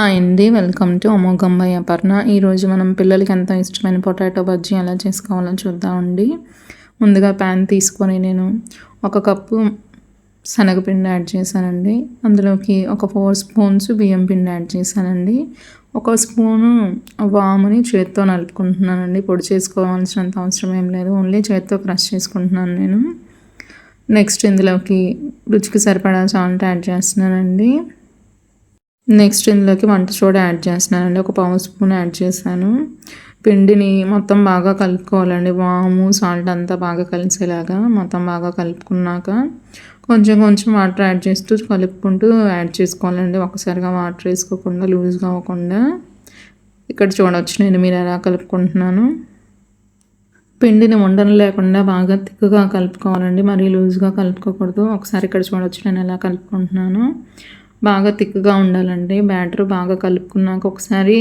Hi అండి welcome to అమోఘంబయ్య Aparna ఈరోజు మనం పిల్లలకి ఎంతో ఇష్టమైన పొటాటో బజ్జీ ఎలా చేసుకోవాలో చూద్దామండి ముందుగా ప్యాన్ తీసుకొని నేను ఒక కప్పు శనగపిండి యాడ్ చేశానండి. అందులోకి ఒక ఫోర్ స్పూన్స్ బియ్యం పిండి యాడ్ చేశానండి. ఒక స్పూను వాముని చేత్తో నలుపుకుంటున్నానండి. పొడి చేసుకోవాల్సినంత అవసరం ఏం లేదు. ఓన్లీ చేత్తో క్రష్ చేసుకుంటున్నాను నేను. నెక్స్ట్ ఇందులోకి రుచికి సరిపడా సాల్ట్ యాడ్ చేస్తున్నానండి. నెక్స్ట్ ఇందులోకి వంట సోడా యాడ్ చేస్తున్నానండి. ఒక పావు స్పూన్ యాడ్ చేశాను. పిండిని మొత్తం బాగా కలుపుకోవాలండి. వాము సాల్ట్ అంతా బాగా కలిసేలాగా మొత్తం బాగా కలుపుకున్నాక కొంచెం కొంచెం వాటర్ యాడ్ చేస్తూ కలుపుకుంటూ యాడ్ చేసుకోవాలండి. ఒకసారిగా వాటర్ వేసుకోకుండా లూజ్గా అవ్వకుండా. ఇక్కడ చూడవచ్చు నేను మీరు ఎలా కలుపుకుంటున్నాను. పిండిని ఉండలు లేకుండా బాగా తిక్కుగా కలుపుకోవాలండి. మరీ లూజ్గా కలుపుకోకూడదు. ఒకసారి ఇక్కడ చూడవచ్చు నేను ఎలా కలుపుకుంటున్నాను. బాగా థిక్గా ఉండాలండి. బ్యాటర్ బాగా కలుపుకున్నాక ఒకసారి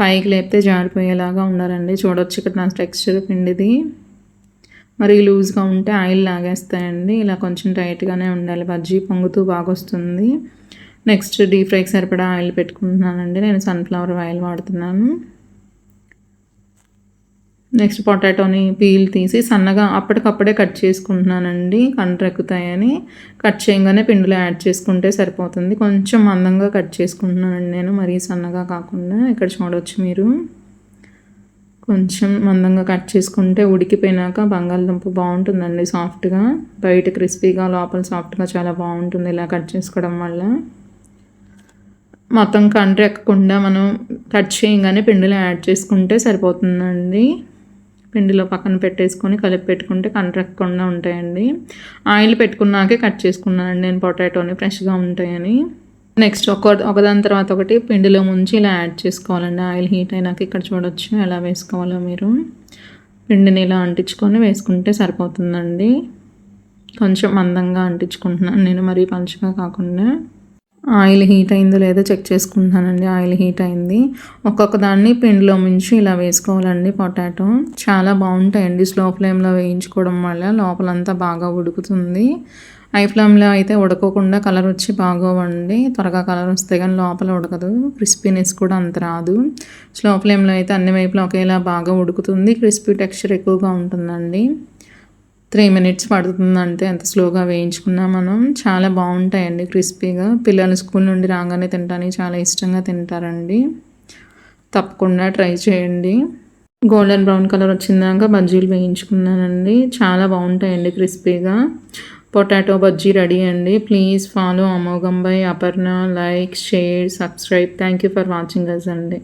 పైకి లేపితే జారిపోయేలాగా ఉండాలండి. చూడొచ్చు ఇక్కడ నా టెక్స్చర్ పిండిది. మరి లూజ్గా ఉంటే ఆయిల్ లాగేస్తాయండి. ఇలా కొంచెం టైట్గానే ఉండాలి. బజ్జీ పొంగుతూ బాగా వస్తుంది నెక్స్ట్ డీప్ ఫ్రైకి సరిపడా ఆయిల్ పెట్టుకుంటున్నానండి. నేను సన్ఫ్లవర్ ఆయిల్ వాడుతున్నాను. నెక్స్ట్ పొటాటోని పీల్ తీసి సన్నగా అప్పటికప్పుడే కట్ చేసుకుంటున్నానండి. కండ్రెక్కుతాయని కట్ చేయగానే పిండిలో యాడ్ చేసుకుంటే సరిపోతుంది. కొంచెం మందంగా కట్ చేసుకుంటున్నానండి నేను. మరీ సన్నగా కాకుండా. ఇక్కడ చూడవచ్చు మీరు. కొంచెం మందంగా కట్ చేసుకుంటే ఉడికిపోయినాక బంగాళదుంప బాగుంటుందండి సాఫ్ట్గా. బయట క్రిస్పీగా లోపల సాఫ్ట్గా చాలా బాగుంటుంది ఇలా కట్ చేసుకోవడం వల్ల. మొత్తం కండ్రెక్కకుండా మనం కట్ చేయగానే పిండిలో యాడ్ చేసుకుంటే సరిపోతుందండి. పిండిలో పక్కన పెట్టేసుకొని కలిపి పెట్టుకుంటే కంట్రక్కకుండా ఉంటాయండి. ఆయిల్ పెట్టుకున్నాకే కట్ చేసుకున్నానండి నేను పొటాటోని ఫ్రెష్గా ఉంటాయని. నెక్స్ట్ ఒక ఒకదాని తర్వాత ఒకటి పిండిలో ముంచి ఇలా యాడ్ చేసుకోవాలండి. ఆయిల్ హీట్ అయినాక ఇక్కడ చూడొచ్చు ఎలా వేసుకోవాలో మీరు. పిండిని ఇలా అంటించుకొని వేసుకుంటే సరిపోతుందండి. కొంచెం మందంగా అంటించుకుంటున్నాను నేను మరీ పంచగా కాకుండా. ఆయిల్ హీట్ అయిందో లేదో చెక్ చేసుకుంటున్నానండి. ఆయిల్ హీట్ అయింది. ఒక్కొక్క దాన్ని పిండిలో మించి ఇలా వేసుకోవాలండి పొటాటో. చాలా బాగుంటాయండి స్లో ఫ్లేమ్లో వేయించుకోవడం వల్ల. లోపలంతా బాగా ఉడుకుతుంది. హై ఫ్లేమ్లో అయితే ఉడకకుండా కలర్ వచ్చి బాగోవండి. త్వరగా కలర్ వస్తే కానీ లోపల ఉడకదు. క్రిస్పీనెస్ కూడా అంత రాదు. స్లో ఫ్లేమ్లో అయితే అన్ని వైపులో ఒకేలా బాగా ఉడుకుతుంది. క్రిస్పీ టెక్స్చర్ ఎక్కువగా ఉంటుందండి. త్రీ మినిట్స్ పడుతుంది అంటే ఎంత స్లోగా వేయించుకున్నా మనం చాలా బాగుంటాయండి క్రిస్పీగా. పిల్లలు స్కూల్ నుండి రాగానే తింటానికి చాలా ఇష్టంగా తింటారండి. తప్పకుండా ట్రై చేయండి. గోల్డెన్ బ్రౌన్ కలర్ వచ్చిందాక బజ్జీలు వేయించుకున్నానండి. చాలా బాగుంటాయండి క్రిస్పీగా. పొటాటో బజ్జీ రెడీ అండి. Please follow అమోఘంబై Aparna. Like share subscribe. Thank you for watching us అండి.